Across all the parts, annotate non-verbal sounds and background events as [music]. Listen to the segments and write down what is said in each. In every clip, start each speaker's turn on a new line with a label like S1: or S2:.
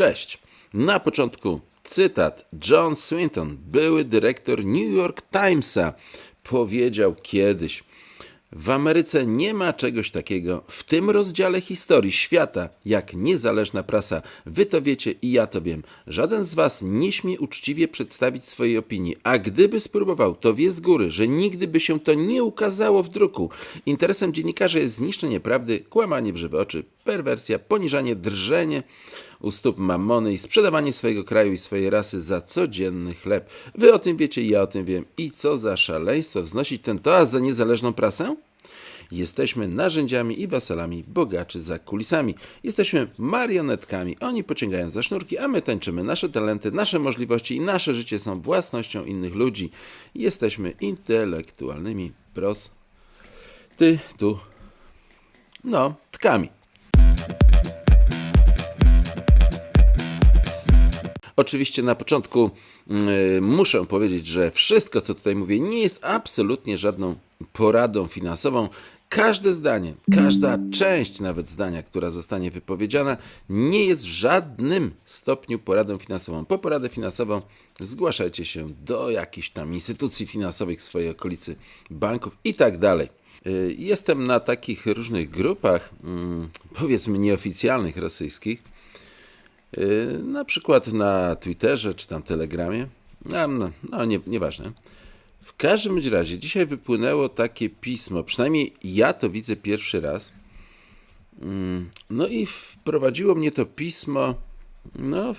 S1: Cześć. Na początku cytat. John Swinton, były dyrektor New York Timesa, powiedział kiedyś: W Ameryce nie ma czegoś takiego w tym rozdziale historii świata jak niezależna prasa. Wy to wiecie i ja to wiem. Żaden z was nie śmie uczciwie przedstawić swojej opinii, a gdyby spróbował, to wie z góry, że nigdy by się to nie ukazało w druku. Interesem dziennikarza jest zniszczenie prawdy, kłamanie w żywe oczy, perwersja, poniżanie, drżenie u stóp mamony i sprzedawanie swojego kraju i swojej rasy za codzienny chleb. Wy o tym wiecie ja o tym wiem. I co za szaleństwo wznosić ten toast za niezależną prasę? Jesteśmy narzędziami i wasalami bogaczy za kulisami. Jesteśmy marionetkami. Oni pociągają za sznurki, a my tańczymy. Nasze talenty, nasze możliwości i nasze życie są własnością innych ludzi. Jesteśmy intelektualnymi pros. Ty, tu. No, tkami. Oczywiście na początku y, muszę powiedzieć, że wszystko, co tutaj mówię, nie jest absolutnie żadną poradą finansową. Każde zdanie, każda część nawet zdania, która zostanie wypowiedziana, nie jest w żadnym stopniu poradą finansową. Po poradę finansową zgłaszajcie się do jakichś tam instytucji finansowych w swojej okolicy, banków i tak dalej. Y, Jestem na takich różnych grupach, mm, powiedzmy nieoficjalnych rosyjskich, Yy, na przykład na Twitterze czy tam Telegramie. No, no, no nie, nieważne. W każdym razie dzisiaj wypłynęło takie pismo, przynajmniej ja to widzę pierwszy raz. Mm, No i wprowadziło mnie to pismo, no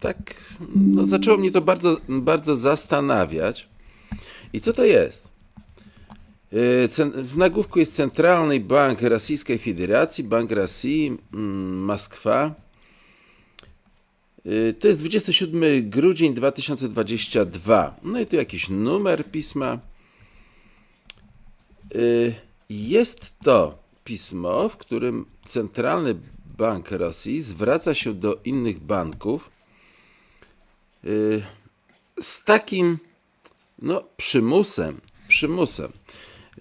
S1: tak, no zaczęło mnie to bardzo, bardzo zastanawiać. I co to jest? Cen- W nagłówku jest Centralny Bank Rosyjskiej Federacji, Bank Rosji, mm, Moskwa. Y, To jest 27 grudzień 2022. No i tu jakiś numer pisma. Y, Jest to pismo, w którym Centralny Bank Rosji zwraca się do innych banków z takim no, przymusem. Przymusem.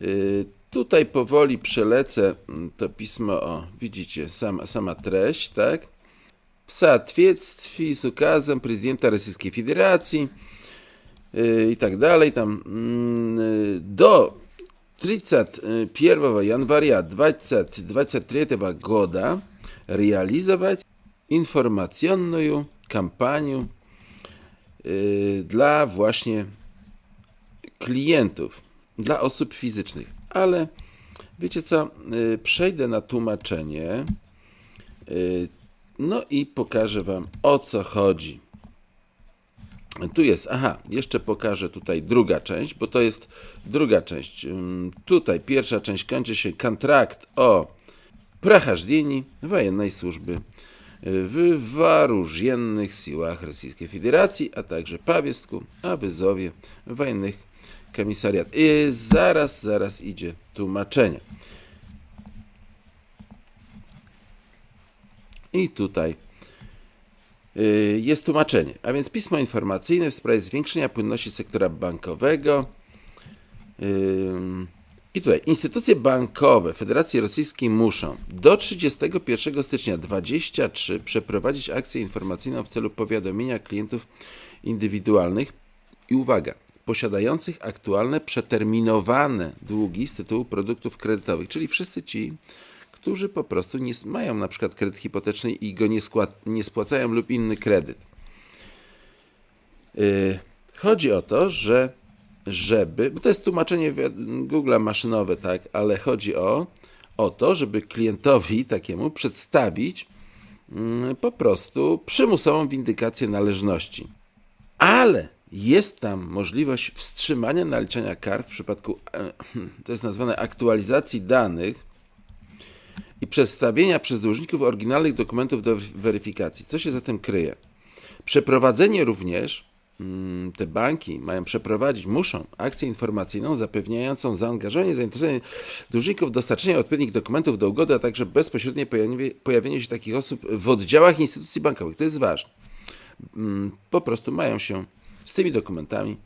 S1: Y, Tutaj powoli przelecę mm, to pismo. O, widzicie, sama, sama treść, tak? в соответствии с указом президента Российской Федерации э, и так далее, там, м, э, до 31 января 2023 года реализовать информационную кампанию y, dla właśnie klientów, dla osób fizycznych. Ale wiecie co, y, przejdę na tłumaczenie. y, No i pokażę Wam o co chodzi. Tu jest, aha, jeszcze pokażę tutaj druga część, bo to jest druga część. Ym, Tutaj pierwsza część kończy się kontrakt o прохождении военной służby w waruziennych siłach Rosyjskiej Federacji, a także powierzchniu o wyzowie wojennych komisariat. I zaraz, zaraz idzie tłumaczenie. I tutaj y, jest tłumaczenie. A więc pismo informacyjne w sprawie zwiększenia płynności sektora bankowego. I tutaj instytucje bankowe Federacji Rosyjskiej muszą do 31 stycznia 2023 przeprowadzić akcję informacyjną w celu powiadomienia klientów indywidualnych i uwaga, posiadających aktualne przeterminowane długi z tytułu produktów kredytowych, czyli wszyscy ci, którzy po prostu nie mają na przykład kredyt hipoteczny i go nie, nie spłacają lub inny kredyt. Yy, Chodzi o to, że żeby, bo to jest tłumaczenie Google'a maszynowe, tak, ale chodzi o, o to, żeby klientowi takiemu przedstawić mm, po prostu przymusową windykację należności. Ale jest tam możliwość wstrzymania naliczania kar w przypadku, e, [clears throat] to jest nazwane aktualizacji danych, i przedstawienia przez dłużników oryginalnych dokumentów do weryfikacji. Co się za tym kryje? Przeprowadzenie również, mm, te banki mają przeprowadzić, muszą akcję informacyjną zapewniającą zaangażowanie zainteresowanie dłużników dostarczenie odpowiednich dokumentów do ugody, a także bezpośrednie pojawienie, pojawienie się takich osób w oddziałach instytucji bankowych. To jest ważne. Mm, Po prostu mają się z tymi dokumentami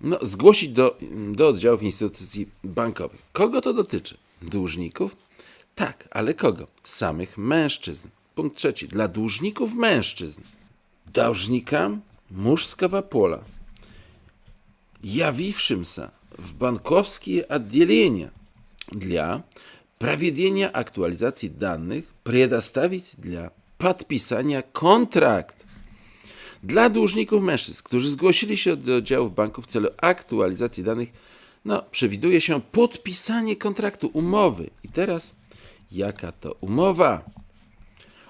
S1: no, zgłosić do, do oddziałów instytucji bankowych. Kogo to dotyczy? Dłużników? Tak, ale kogo? Samych mężczyzn. Punkt trzeci. Dla dłużników mężczyzn. Должникам мужского пола, явившимся в банковские отделения для проведения актуализации данных, предоставить для подписания контракт. dla dłużników mężczyzn, którzy zgłosili się do oddziałów banku w celu aktualizacji danych, no, przewiduje się podpisanie kontraktu, umowy. I teraz, jaka to umowa?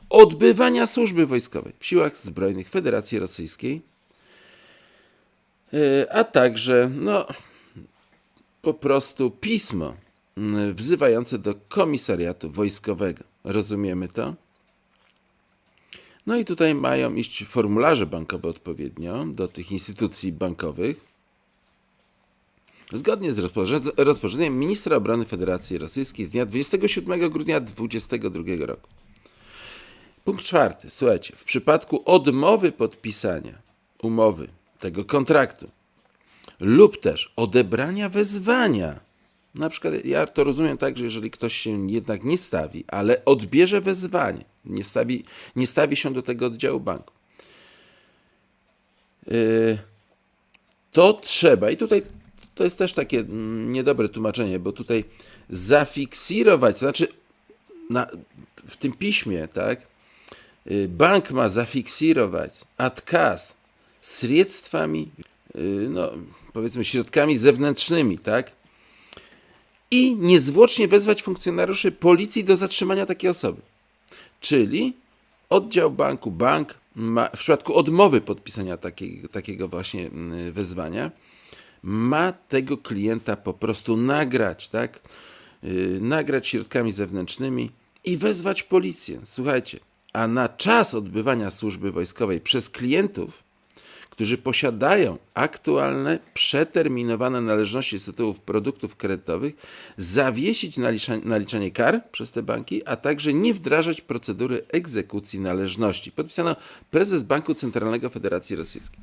S1: Odbywania służby wojskowej w siłach zbrojnych Federacji Rosyjskiej, e, a także, no, po prostu pismo mm, wzywające do komisariatu wojskowego. Rozumiemy to? No i tutaj mają iść formularze bankowe odpowiednio do tych instytucji bankowych. Zgodnie z rozporząd- rozporządzeniem ministra obrony Federacji Rosyjskiej z dnia 27 grudnia 2022 roku. Punkt czwarty. Słuchajcie, w przypadku odmowy podpisania umowy, tego kontraktu, lub też odebrania wezwania. Na przykład ja to rozumiem tak, że jeżeli ktoś się jednak nie stawi, ale odbierze wezwanie, nie stawi, nie stawi się do tego oddziału banku, yy, to trzeba, i tutaj to jest też takie mm, niedobre tłumaczenie, bo tutaj zafiksować, znaczy na, w tym piśmie, tak, yy, bank ma zafiksować odkaz sredstwami, yy, no, powiedzmy środkami zewnętrznymi, tak, i niezwłocznie wezwać funkcjonariuszy policji do zatrzymania takiej osoby. Czyli oddział banku, bank ma, w przypadku odmowy podpisania takiego, takiego właśnie mm, wezwania, ma tego klienta po prostu nagrać, tak? Yy, nagrać środkami zewnętrznymi i wezwać policję. Słuchajcie, a na czas odbywania służby wojskowej przez klientów, którzy posiadają aktualne, przeterminowane należności z tytułów produktów kredytowych, zawiesić nalicza, naliczanie kar przez te banki, a także nie wdrażać procedury egzekucji należności. Podpisano prezes Banku Centralnego Federacji Rosyjskiej.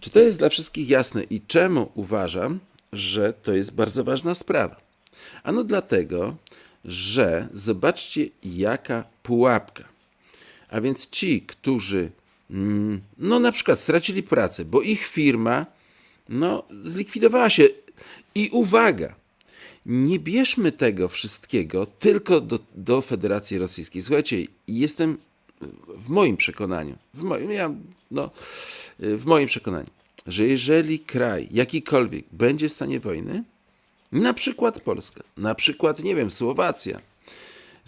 S1: Czy to jest dla wszystkich jasne i czemu uważam, że to jest bardzo ważna sprawa? Ano dlatego, że zobaczcie, jaka pułapka. A więc ci, którzy no na przykład stracili pracę, bo ich firma no, zlikwidowała się. I uwaga, nie bierzmy tego wszystkiego tylko do, do Federacji Rosyjskiej. Słuchajcie, jestem w moim przekonaniu, w moim, ja, no, w moim przekonaniu, że jeżeli kraj jakikolwiek będzie w stanie wojny, na przykład Polska, na przykład, nie wiem, Słowacja,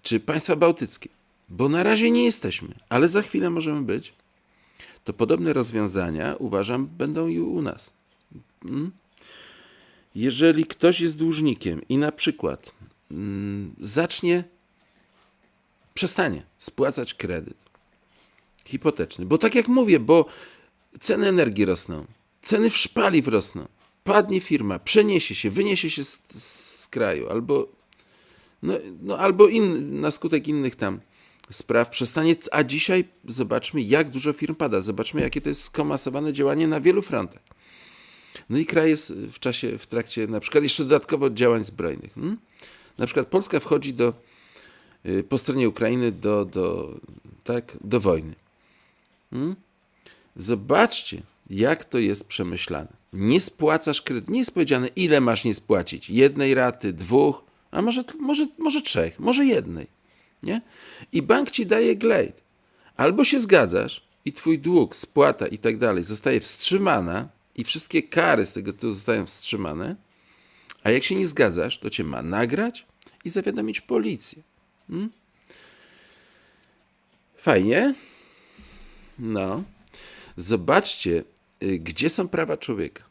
S1: czy państwa bałtyckie, bo na razie nie jesteśmy, ale za chwilę możemy być, to podobne rozwiązania, uważam, będą i u nas. Mm? Jeżeli ktoś jest dłużnikiem i na przykład mm, zacznie, przestanie spłacać kredyt hipoteczny, bo tak jak mówię, bo ceny energii rosną, ceny w paliw rosną, padnie firma, przeniesie się, wyniesie się z, z kraju, albo, no, no, albo in, na skutek innych tam spraw przestanie, a dzisiaj zobaczmy, jak dużo firm pada, zobaczmy, jakie to jest skomasowane działanie na wielu frontach. No i kraj jest w czasie, w trakcie na przykład jeszcze dodatkowo działań zbrojnych. Hmm? Na przykład Polska wchodzi do, y, po stronie Ukrainy do, do, tak, do wojny. Hmm? Zobaczcie, jak to jest przemyślane. Nie spłacasz kredytu. Nie jest powiedziane, ile masz nie spłacić. Jednej raty, dwóch, a może, może, może trzech, może jednej. Nie? I bank ci daje glejt. Albo się zgadzasz i twój dług, spłata i tak dalej zostaje wstrzymana i wszystkie kary z tego tytułu zostają wstrzymane, a jak się nie zgadzasz, to cię ma nagrać i zawiadomić policję. Hmm? Fajnie? No. Zobaczcie, y, gdzie są prawa człowieka.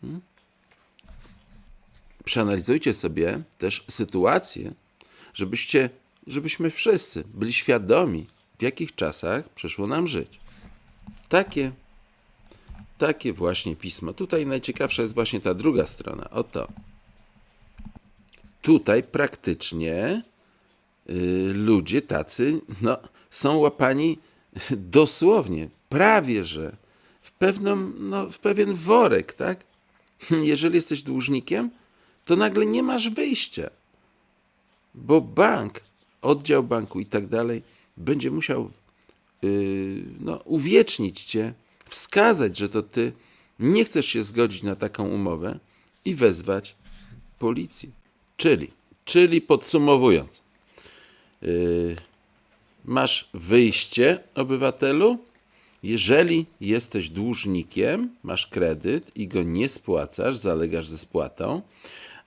S1: Hmm? Przeanalizujcie sobie też sytuację, żebyście, żebyśmy wszyscy byli świadomi, w jakich czasach przyszło nam żyć. Takie, takie właśnie pismo. Tutaj najciekawsza jest właśnie ta druga strona. Oto. Tutaj praktycznie y, ludzie tacy no, są łapani dosłownie, prawie że w, pewną, no, w pewien worek, tak? Jeżeli jesteś dłużnikiem, to nagle nie masz wyjścia, bo bank oddział banku i tak dalej, będzie musiał yy, no, uwiecznić cię, wskazać, że to ty nie chcesz się zgodzić na taką umowę i wezwać policję. Czyli, czyli podsumowując, yy, masz wyjście, obywatelu, jeżeli jesteś dłużnikiem, masz kredyt i go nie spłacasz, zalegasz ze spłatą,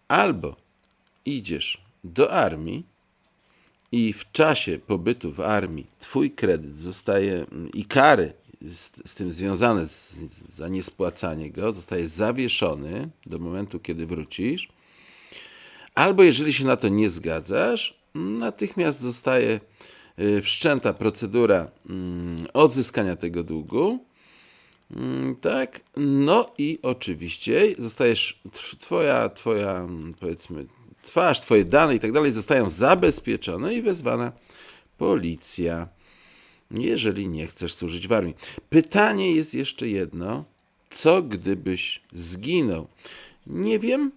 S1: albo idziesz do armii i w czasie pobytu w armii twój kredyt zostaje mm, i kary z, z tym związane z, za niespłacanie go zostaje zawieszony do momentu, kiedy wrócisz, albo jeżeli się na to nie zgadzasz, natychmiast zostaje y, wszczęta procedura mm, odzyskania tego długu. Mm, Tak, no i oczywiście zostajesz, tw- twoja, twoja, mm, powiedzmy, twarz, twoje dane i tak dalej zostają zabezpieczone i wezwana policja, jeżeli nie chcesz służyć w armii. Pytanie jest jeszcze jedno, co gdybyś zginął? Nie wiem,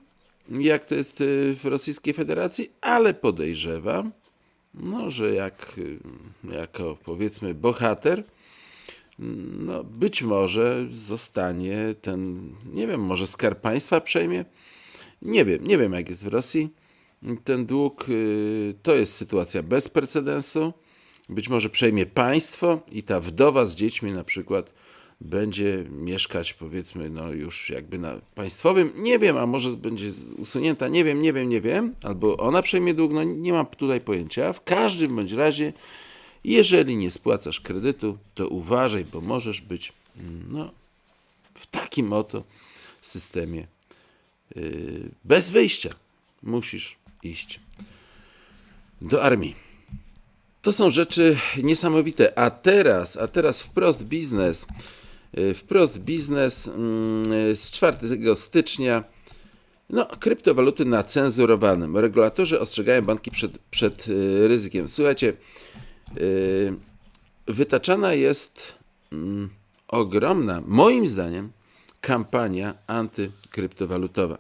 S1: jak to jest y, w Rosyjskiej Federacji, ale podejrzewam, no, że jak, y, jako powiedzmy bohater, no, być może zostanie ten, nie wiem, może skarb państwa przejmie. Nie wiem, nie wiem jak jest w Rosji. Ten dług y, to jest sytuacja bez precedensu. Być może przejmie państwo i ta wdowa z dziećmi na przykład będzie mieszkać powiedzmy no już jakby na państwowym. Nie wiem, a może będzie usunięta, nie wiem, nie wiem, nie wiem. Albo ona przejmie dług, no nie mam tutaj pojęcia. W każdym bądź razie jeżeli nie spłacasz kredytu, to uważaj, bo możesz być mm, no, w takim oto systemie bez wyjścia. Musisz iść do armii. To są rzeczy niesamowite. A teraz, a teraz wprost biznes. Yy, Wprost biznes mm, z 4 stycznia. No, kryptowaluty na cenzurowanym. Regulatorzy ostrzegają banki przed, przed yy, ryzykiem. Słuchajcie, wytaczana jest mm, ogromna, moim zdaniem, kampania antykryptowalutowa.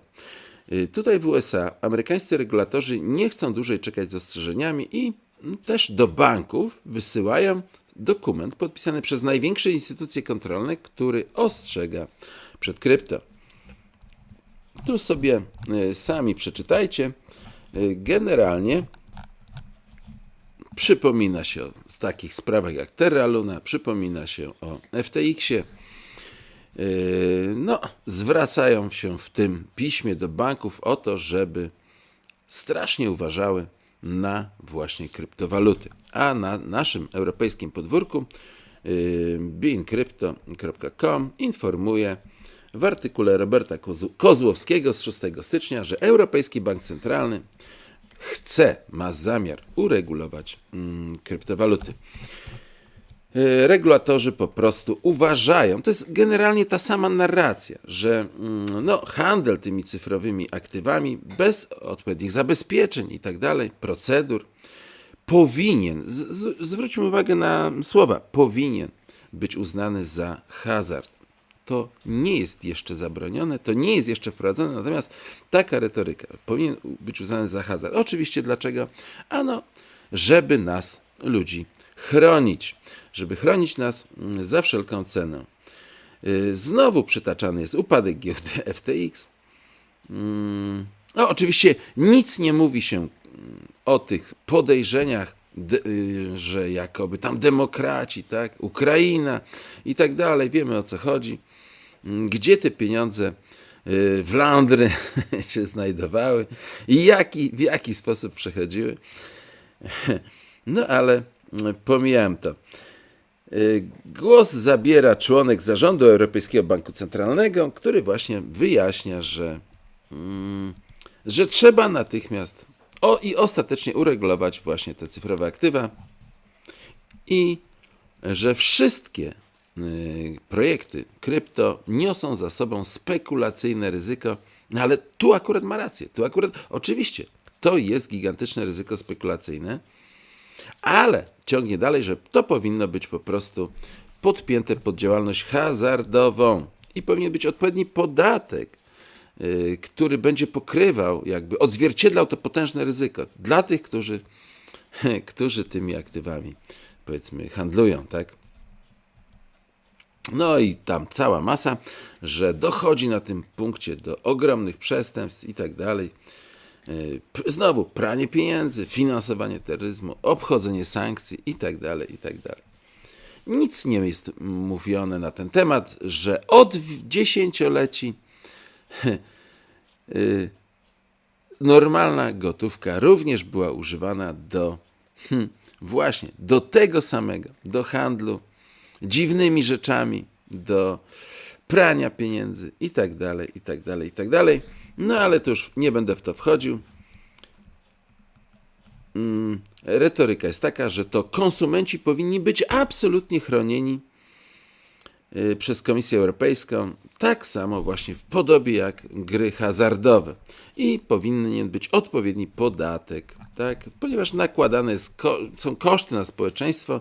S1: Yy, Tutaj w USA amerykańscy regulatorzy nie chcą dłużej czekać z ostrzeżeniami i mm, też do banków wysyłają dokument podpisany przez największe instytucje kontrolne, który ostrzega przed krypto. Tu sobie y, sami przeczytajcie. Y, Generalnie przypomina się o takich sprawach jak Terra Luna, przypomina się o FTX-ie. Yy, No, zwracają się w tym piśmie do banków o to, żeby strasznie uważały na właśnie kryptowaluty. A na naszym europejskim podwórku yy, beincrypto.com informuje w artykule Roberta Kozłowskiego z 6 stycznia, że Europejski Bank Centralny chce, ma zamiar uregulować mm, kryptowaluty. E, Regulatorzy po prostu uważają, to jest generalnie ta sama narracja, że mm, no, handel tymi cyfrowymi aktywami bez odpowiednich zabezpieczeń i tak dalej, procedur, powinien, z, zwróćmy uwagę na słowa, powinien być uznany za hazard. To nie jest jeszcze zabronione, to nie jest jeszcze wprowadzone, natomiast taka retoryka powinien być uznany za hazard. Oczywiście dlaczego? Ano, żeby nas, ludzi, chronić. Żeby chronić nas mm, za wszelką cenę. Y, Znowu przytaczany jest upadek giełdy [laughs] FTX. Mm, No, oczywiście nic nie mówi się mm, o tych podejrzeniach, de, y, że jakoby tam demokraci, tak, Ukraina i tak dalej. Wiemy o co chodzi. Mm, Gdzie te pieniądze y, w Landry [laughs] się znajdowały i jaki, w jaki sposób przechodziły. [laughs] No ale mm, pomijałem to. Y, Głos zabiera członek zarządu Europejskiego Banku Centralnego, który właśnie wyjaśnia, że, mm, że trzeba natychmiast o, i ostatecznie uregulować właśnie te cyfrowe aktywa i że wszystkie y, projekty krypto niosą za sobą spekulacyjne ryzyko, no ale tu akurat ma rację, tu akurat oczywiście to jest gigantyczne ryzyko spekulacyjne, ale ciągnie dalej, że to powinno być po prostu podpięte pod działalność hazardową i powinien być odpowiedni podatek, y, który będzie pokrywał, jakby odzwierciedlał to potężne ryzyko dla tych, którzy [laughs] którzy tymi aktywami, powiedzmy, handlują, tak? No i tam cała masa, że dochodzi na tym punkcie do ogromnych przestępstw i tak dalej. P- Znowu pranie pieniędzy, finansowanie terroryzmu, obchodzenie sankcji i tak dalej, i tak. Nic nie jest mówione na ten temat, że od dziesięcioleci yy, normalna gotówka również była używana do hmm, właśnie do tego samego, do handlu dziwnymi rzeczami, do prania pieniędzy i tak dalej, No ale to już nie będę w to wchodził. Mm, Retoryka jest taka, że to konsumenci powinni być absolutnie chronieni y, przez Komisję Europejską, tak samo właśnie w podobie jak gry hazardowe. I powinien być odpowiedni podatek, tak? ponieważ nakładane ko- są koszty na społeczeństwo.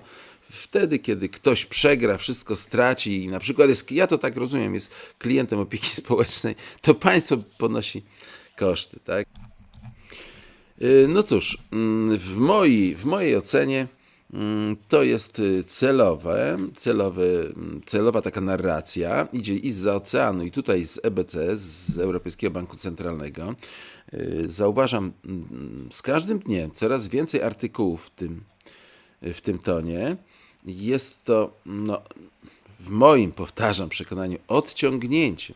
S1: Wtedy, kiedy ktoś przegra, wszystko straci i na przykład jest, ja to tak rozumiem, jest klientem opieki [laughs] społecznej, to państwo ponosi koszty, tak? Y, No cóż, mm, w mojej, w mojej ocenie mm, to jest y, celowe, celowy, mm, celowa taka narracja, idzie i z oceanu, i tutaj z EBC, z Europejskiego Banku Centralnego. Y, Zauważam z każdym dniem coraz więcej artykułów w tym, w tym tonie. Jest to, no, w moim, powtarzam, przekonaniu, odciągnięcie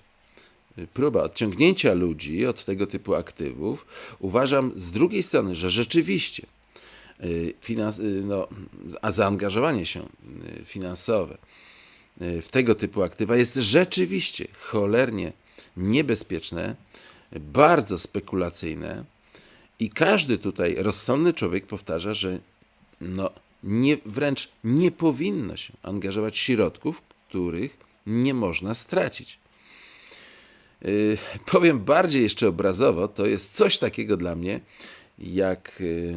S1: próba odciągnięcia ludzi od tego typu aktywów, uważam z drugiej strony, że rzeczywiście y, finans, y, no, a zaangażowanie się y, finansowe w tego typu aktywa jest rzeczywiście cholernie niebezpieczne, bardzo spekulacyjne i każdy tutaj rozsądny człowiek powtarza, że no, nie, wręcz nie powinno się angażować środków, których nie można stracić. Y, powiem bardziej jeszcze obrazowo, to jest coś takiego dla mnie, jak y,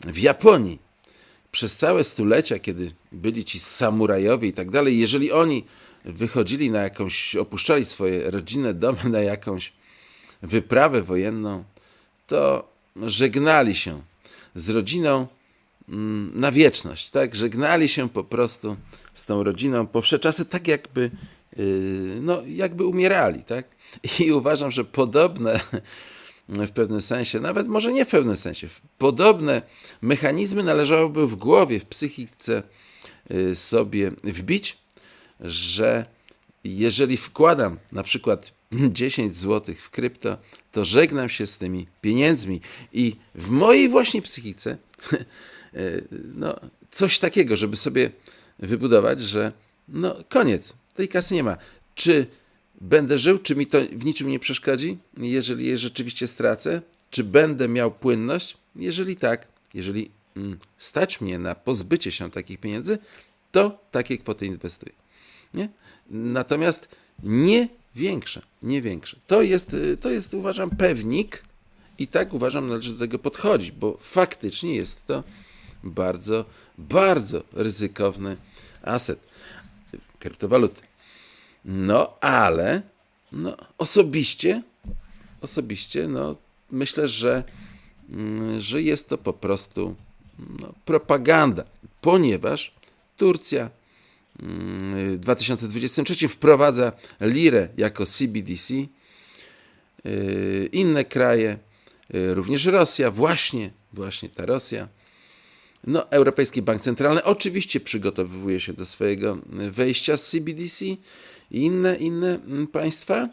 S1: w Japonii. Przez całe stulecia, kiedy byli ci samurajowie i tak dalej, jeżeli oni wychodzili na jakąś, opuszczali swoje rodzinne domy na jakąś wyprawę wojenną, to żegnali się z rodziną na wieczność, tak? Żegnali się po prostu z tą rodziną po wsze czasy, tak jakby, yy, no, jakby umierali, tak? I uważam, że podobne w pewnym sensie, nawet może nie w pewnym sensie, podobne mechanizmy należałoby w głowie, w psychice yy, sobie wbić, że jeżeli wkładam na przykład [clears throat] 10 zł w krypto, to żegnam się z tymi pieniędzmi i w mojej właśnie psychice y, [laughs] no, coś takiego, żeby sobie wybudować, że no koniec, tej kasy nie ma. Czy będę żył, czy mi to w niczym nie przeszkodzi, jeżeli je rzeczywiście stracę? Czy będę miał płynność? Jeżeli tak, jeżeli mm, stać mnie na pozbycie się takich pieniędzy, to takie kwoty inwestuję. Nie? Natomiast nie większe, nie większe. To jest, y, to jest, uważam, pewnik i tak uważam, należy do tego podchodzić, bo faktycznie jest to bardzo, bardzo ryzykowny aset kryptowaluty. No, ale no, osobiście, osobiście, no, myślę, że, mm, że jest to po prostu no, propaganda, ponieważ Turcja w 2023 wprowadza lirę jako CBDC. Yy, Inne kraje, yy, również Rosja, właśnie, właśnie ta Rosja. No, Europejski Bank Centralny oczywiście przygotowuje się do swojego wejścia z CBDC i inne, inne mm, państwa.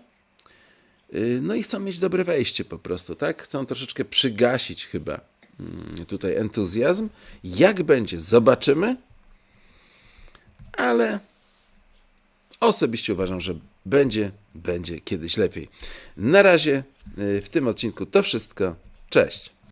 S1: Yy, No i chcą mieć dobre wejście po prostu, tak? Chcą troszeczkę przygasić chyba mm, tutaj entuzjazm. Jak będzie, zobaczymy ale osobiście uważam, że będzie, będzie kiedyś lepiej. Na razie y, w tym odcinku to wszystko. Cześć.